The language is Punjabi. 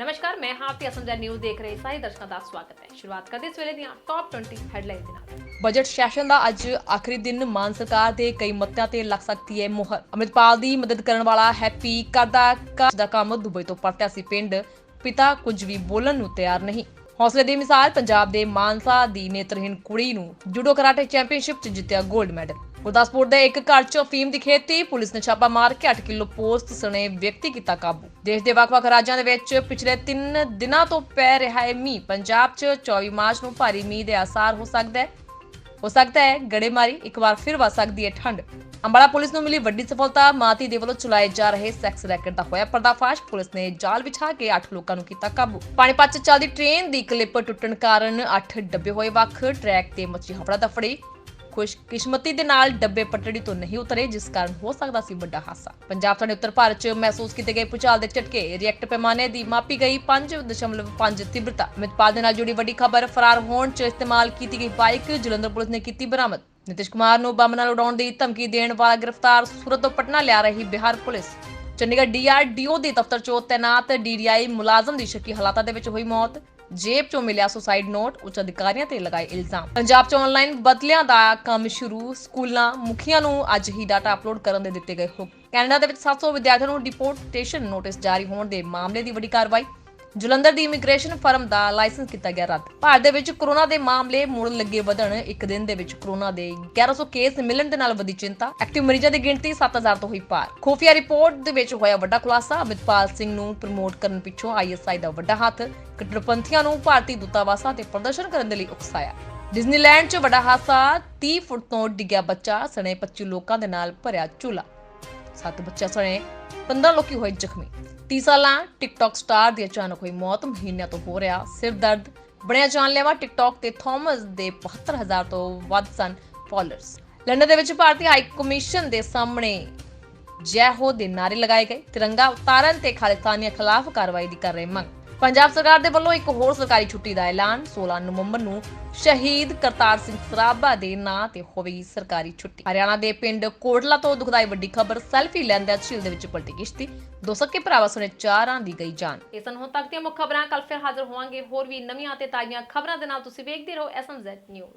ਨਮਸਕਾਰ, ਮੈਂ ਹਾਂ ਤੇ ਅਸਮਜਾ ਨਿਊਜ਼ ਦੇਖ ਰਹੇ ਸਾਰੇ ਦਰਸ਼ਕਾਂ ਦਾ ਸਵਾਗਤ ਹੈ। ਸ਼ੁਰੂਆਤ ਕਰਦੇ ਇਸ ਵੇਲੇ ਦੀਆਂ ਟੌਪ 20 ਹੈਡਲਾਈਨ ਦੇ ਨਾਲ। ਬਜਟ ਸੈਸ਼ਨ ਦਾ ਅੱਜ ਆਖਰੀ ਦਿਨ ਮਾਨ ਸਰਕਾਰ ਦੇ ਕਈ ਮੱਤਿਆਂ ਤੇ ਲੱਗ ਸਕਦੀ ਹੈ ਮੋਹਰ। ਅਮਰਿਤਪਾਲ ਦੀ ਮਦਦ ਕਰਨ ਵਾਲਾ ਹੈਪੀ ਕਰਦਾ ਕਾਜ ਦਾ ਕੰਮ ਦੁਬਈ ਤੋਂ ਪਰਤਿਆ ਸੀ ਪਿੰਡ। ਪਿਤਾ ਕੁਝ ਵੀ ਬੋਲਣ ਨੂੰ ਤਿਆਰ ਨਹੀਂ। ਹੌਸਲੇ ਦੀ ਮਿਸਾਲ, ਪੰਜਾਬ ਦੇ ਮਾਨਸਾ ਦੀ ਨੇਤਰਹੀਣ ਕੁੜੀ ਨੂੰ ਜੂਡੋ ਕਰਾਟੇ ਚੈਂਪੀਅਨਸ਼ਿਪ 'ਚ ਜਿੱਤਿਆ 골ਡ ਮੈਡਲ ਗੁਰਦਾਸਪੁਰ ਦੇ ਇੱਕ ਘਰ 'ਚ ਅਫੀਮ ਦੀ ਖੇਤੀ, ਪੁਲਿਸ ਨੇ ਛਾਪਾ ਮਾਰ ਕੇ 8 ਕਿਲੋ ਪੋਸਟ ਸਣੇ ਵਿਅਕਤੀ ਕੀਤਾ ਕਾਬੂ। ਦੇਸ਼ ਦੇ ਵੱਖ-ਵੱਖ ਰਾਜਾਂ ਦੇ ਵਿੱਚ ਪਿਛਲੇ 3 ਦਿਨਾਂ ਤੋਂ ਪੈ ਰਿਹਾ ਹੈ ਮੀਂਹ। ਪੰਜਾਬ 'ਚ 24 ਮਾਰਚ ਨੂੰ ਭਾਰੀ ਮੀਂਹ ਦੇ ਆਸਾਰ ਹੋ ਸਕਦਾ ਹੈ। ਹੋ ਸਕਦਾ ਹੈ ਗੜੇਮਾਰੀ ਇੱਕ ਵਾਰ ਫਿਰ ਵੱਧ ਸਕਦੀ ਹੈ ਠੰਡ। ਅੰਬਾਲਾ ਪੁਲਿਸ ਨੂੰ ਮਿਲੀ ਵੱਡੀ ਸਫਲਤਾ। ਮਾਤੀ ਦੇ ਵੱਲੋਂ ਚਲਾਏ ਜਾ ਰਹੇ ਸੈਕਸ ਰੈਕਟ ਦਾ ਹੋਇਆ ਪਰਦਾਫਾਸ਼। ਪੁਲਿਸ ਨੇ ਜਾਲ ਵਿਛਾ ਕੇ 8 ਲੋਕਾਂ ਨੂੰ ਕੀਤਾ ਕਾਬੂ। ਪਾਣੀਪਤ 'ਚ ਚੱਲਦੀ ਟ੍ਰੇਨ ਦੀ ਕਲਿੱਪ ਟੁੱਟਣ ਕਾਰਨ 8 ਡੱਬੇ ਹੋਏ ਵੱਖ, ਟਰੈਕ ਤੇ ਮੱਚੀ ਹਫੜਾ ਦਫੜੀ। ਖੁਸ਼ਕਿਸਮਤੀ ਦੇ ਨਾਲ ਡੱਬੇ ਪਟੜੀ ਤੋਂ ਨਹੀਂ ਉਤਰੇ, ਜਿਸ ਕਾਰਨ ਹੋ ਸਕਦਾ ਸੀ ਵੱਡਾ ਹਾਦਸਾ ਪੰਜਾਬ ਸਾਡੇ ਉੱਤਰ ਭਾਰਤ 'ਚ ਮਹਿਸੂਸ ਕੀਤੇ ਗਏ ਭੂਚਾਲ ਦੇ ਝਟਕੇ ਰਿਐਕਟ ਪੈਮਾਨੇ ਦੀ ਮਾਪੀ ਗਈ 5.5 ਤੀਬਰਤਾ। ਅਮਿਤਪਾਲ ਦੇ ਨਾਲ ਜੁੜੀ ਵੱਡੀ ਖਬਰ ਫਰਾਰ ਹੋਣ 'ਚ ਇਸਤੇਮਾਲ ਕੀਤੀ ਗਈ ਬਾਈਕ, ਜਲੰਧਰ ਪੁਲਿਸ ਨੇ ਕੀਤੀ ਬਰਾਮਦ। ਨਿਤਿਸ਼ ਕੁਮਾਰ ਨੂੰ ਬੰਬ ਨਾਲ ਉਡਾਉਣ ਦੀ ਧਮਕੀ ਦੇਣ ਵਾਲਾ ਗ੍ਰਿਫਤਾਰ ਸੂਰਤ ਤੋਂ ਪਟਨਾ ਲਿਆ ਰਹੀ ਬਿਹਾਰ ਪੁਲਿਸ। ਚੰਡੀਗੜ੍ਹ ਡੀਆਰਡੀਓ ਦੇ ਦਫ਼ਤਰ 'ਚੋਂ ਤੈਨਾਤ ਡੀਡੀਆਈ ਮੁਲਾਜ਼ਮ ਦੀ ਸ਼ੱਕੀ ਹਾਲਾਤਾਂ ਦੇ ਵਿੱਚ ਹੋਈ ਮੌਤ। ਜੇਬ 'ਚੋਂ ਮਿਲਿਆ ਸੁਸਾਈਡ ਨੋਟ, ਉੱਚ ਅਧਿਕਾਰੀਆਂ ਤੇ ਲਗਾਏ ਇਲਜ਼ਾਮ। ਪੰਜਾਬ 'ਚ ਆਨਲਾਈਨ ਬਦਲਿਆਂ ਦਾ ਕੰਮ ਸ਼ੁਰੂ, ਸਕੂਲਾਂ ਮੁਖੀਆਂ ਨੂੰ ਅੱਜ ਹੀ ਡਾਟਾ ਅਪਲੋਡ ਕਰਨ ਦੇ ਦਿੱਤੇ ਗਏ ਹੁਕਮ। ਕੈਨੇਡਾ ਦੇ ਵਿੱਚ 700 ਵਿਦਿਆਰਥੀਆਂ ਨੂੰ ਡਿਪੋਰਟੇਸ਼ਨ ਨੋਟਿਸ ਜਾਰੀ ਹੋਣ ਦੇ ਮਾਮਲੇ ਦੀ ਵੱਡੀ ਕਾਰਵਾਈ। ਜਲੰਧਰ ਦੀ ਇਮੀਗ੍ਰੇਸ਼ਨ ਫਰਮ ਦਾ ਲਾਇਸੈਂਸ ਕੀਤਾ ਗਿਆ ਰੱਦ। ਭਾਰਤ ਦੇ ਵਿੱਚ ਕੋਰੋਨਾ ਦੇ ਮਾਮਲੇ ਮੁੜਨ ਲੱਗੇ ਵਧਣ, ਇੱਕ ਦਿਨ ਦੇ ਵਿੱਚ ਕੋਰੋਨਾ ਦੇ 1100 ਕੇਸ ਮਿਲਣ ਦੇ ਨਾਲ ਵਧੀ ਚਿੰਤਾ। ਐਕਟਿਵ ਮਰੀਜ਼ਾਂ ਦੀ ਗਿਣਤੀ 7000 ਤੋਂ ਹੋਈ ਪਾਰ। ਖੁਫੀਆ ਰਿਪੋਰਟ ਦੇ ਵਿੱਚ ਹੋਇਆ ਵੱਡਾ ਖੁਲਾਸਾ। ਅਮਿਤਪਾਲ ਸਿੰਘ ਨੂੰ ਪ੍ਰਮੋਟ ਕਰਨ ਪਿੱਛੋਂ ਆਈਐਸਆਈ ਦਾ ਵੱਡਾ ਹੱਥ ਕੱਟੜਪੰਥੀਆਂ ਨੂੰ ਭਾਰਤੀ ਦੂਤਾਵਾਸਾਂ ਤੇ ਪ੍ਰਦਰਸ਼ਨ ਕਰਨ ਦੇ ਲਈ ਉਕਸਾਇਆ। ਡਿਜ਼ਨੀਲੈਂਡ 'ਚ ਵੱਡਾ ਹਾਦਸਾ 30 ਫੁੱਟ ਤੋਂ ਡਿੱਗਿਆ ਬੱਚਾ, ਸਣੇ 25 ਲੋਕਾਂ ਦੇ ਨਾਲ ਭਰਿਆ ਝੂਲਾ ਸੱਤ ਬੱਚਿਆਂ ਸਣੇ 15 ਲੋਕੀ ਹੋਏ ਜ਼ਖਮੀ। 30 ਸਾਲਾਂ ਟਿਕਟੌਕ ਸਟਾਰ ਦੀ ਅਚਾਨਕ ਹੋਈ ਮੌਤ, ਮਹੀਨਿਆਂ ਤੋਂ ਹੋ ਰਿਹਾ ਸਿਰ ਦਰਦ। ਬਣਿਆ ਜਾਣਲੇਵਾ ਟਿਕਟੌਕ ਤੇ ਥਾਮਸ ਦੇ 75000 ਤੋਂ ਵੱਧ ਸਨ ਫਾਲੋਅਰਸ ਲੰਡਨ ਦੇ ਵਿੱਚ ਭਾਰਤੀ ਹਾਈ ਕਮਿਸ਼ਨ ਦੇ ਸਾਹਮਣੇ ਜੈ ਹੋ ਦੇ ਨਾਰੇ ਲਗਾਏ ਗਏ। ਤਿਰੰਗਾ ਉਤਾਰਨ ਤੇ ਖਾਲਿਸਤਾਨੀਆਂ ਖਿਲਾਫ ਕਾਰਵਾਈ ਦੀ ਕਰ ਰਹੇ ਮੰਗ। ਪੰਜਾਬ ਸਰਕਾਰ ਦੇ ਵੱਲੋਂ ਇੱਕ ਹੋਰ ਸਰਕਾਰੀ ਛੁੱਟੀ ਦਾ ਐਲਾਨ 16 ਨਵੰਬਰ ਨੂੰ ਸ਼ਹੀਦ ਕਰਤਾਰ ਸਿੰਘ ਸਰਾਭਾ ਦੇ ਨਾਂ ਤੇ ਹੋਵੇਗੀ ਸਰਕਾਰੀ ਛੁੱਟੀ। ਹਰਿਆਣਾ ਦੇ ਪਿੰਡ ਕੋਟਲਾ ਤੋਂ ਦੁਖਦਾਈ ਵੱਡੀ ਖਬਰ ਸੈਲਫੀ ਲੈਂਦੇ ਝੀਲ ਦੇ ਵਿੱਚ ਪਲਟੀ ਕਿਸ਼ਤੀ। ਦੋ ਸੱਕੇ ਭਰਾਵਾਂ ਸੁਣੇ ਚਾਰਾਂ ਦੀ ਗਈ ਜਾਨ। ਇਹ ਸਨ ਹੁਣ ਤੱਕ ਦੀਆਂ ਮੁੱਖ ਖਬਰਾਂ। ਕੱਲ ਫਿਰ ਹਾਜ਼ਰ ਹੋਵਾਂਗੇ ਹੋਰ ਵੀ ਨਵੀਆਂ ਤੇ ਤਾਜ਼ੀਆਂ ਖਬਰਾਂ ਦੇ ਨਾਲ। ਤੁਸੀਂ ਵੇਖਦੇ ਰਹੋ ਐਸਐਮਜ਼ੈਡ ਨਿਊਜ਼।